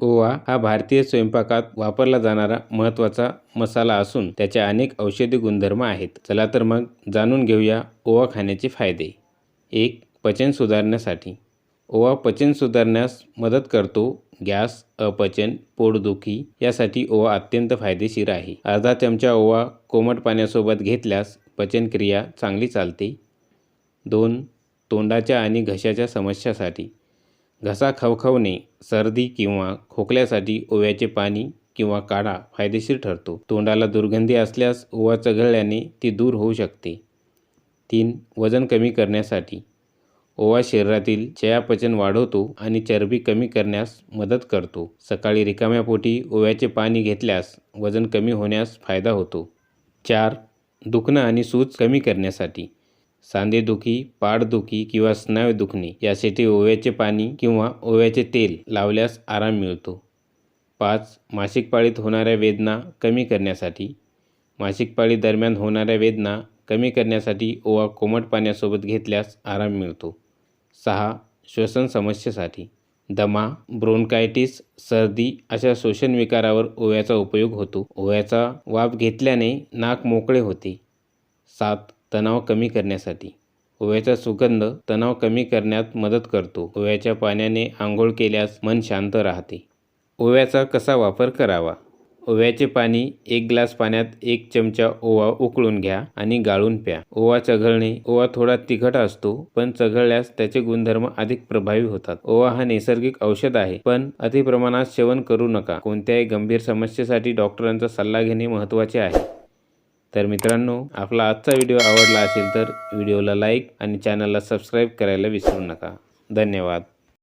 ओवा हा भारतीय स्वयंपाकात वापरला जाणारा महत्त्वाचा मसाला असून त्याचे अनेक औषधी गुणधर्म आहेत. चला तर मग जाणून घेऊया ओवा खाण्याचे फायदे. एक पचन सुधारण्यासाठी. ओवा पचन सुधारण्यास मदत करतो. गॅस अपचन पोटदुखी यासाठी ओवा अत्यंत फायदेशीर आहे. अर्धा चमचा ओवा कोमट पाण्यासोबत घेतल्यास पचनक्रिया चांगली चालते. दोन तोंडाच्या आणि घशाच्या समस्यासाठी. घसा खवखवणे सर्दी किंवा खोकल्यासाठी ओव्याचे पाणी किंवा काढा फायदेशीर ठरतो. तोंडाला दुर्गंधी असल्यास ओवा चघळल्याने ती दूर होऊ शकते. तीन वजन कमी करण्यासाठी. ओवा शरीरातील चयापचन वाढवतो आणि चरबी कमी करण्यास मदत करतो. सकाळी रिकाम्या पोटी ओव्याचे पाणी घेतल्यास वजन कमी होण्यास फायदा होतो. चार दुखणं आणि सूज कमी करण्यासाठी. सांधेदुखी पाठदुखी किंवा स्नायू दुखणे यासाठी ओव्याचे पाणी किंवा ओव्याचे तेल लावल्यास आराम मिळतो. पाच मासिक पाळीत होणाऱ्या वेदना कमी करण्यासाठी. मासिक पाळी दरम्यान होणाऱ्या वेदना कमी करण्यासाठी ओवा कोमट पाण्यासोबत घेतल्यास आराम मिळतो. सहा श्वसन समस्येसाठी. दमा ब्रोनकायटिस सर्दी अशा श्वसन विकारावर ओव्याचा उपयोग होतो. ओव्याचा वाफ घेतल्याने नाक मोकळे होते. सात तणाव कमी करण्यासाठी. ओव्याचा सुगंध तणाव कमी करण्यात मदत करतो. ओव्याच्या पाण्याने आंघोळ केल्यास मन शांत राहते. ओव्याचा कसा वापर करावा? ओव्याचे पाणी एक ग्लास पाण्यात एक चमचा ओवा उकळून घ्या आणि गाळून प्या. ओवा चघळणे ओवा थोडा तिखट असतो पण चघळल्यास त्याचे गुणधर्म अधिक प्रभावी होतात. ओवा हा नैसर्गिक औषध आहे पण अतिप्रमाणात सेवन करू नका. कोणत्याही गंभीर समस्येसाठी डॉक्टरांचा सल्ला घेणे महत्त्वाचे आहे. तर मित्रांनो आपला आजचा व्हिडिओ आवडला असेल तर व्हिडिओला लाईक आणि चॅनलला सबस्क्राईब करायला विसरू नका. धन्यवाद.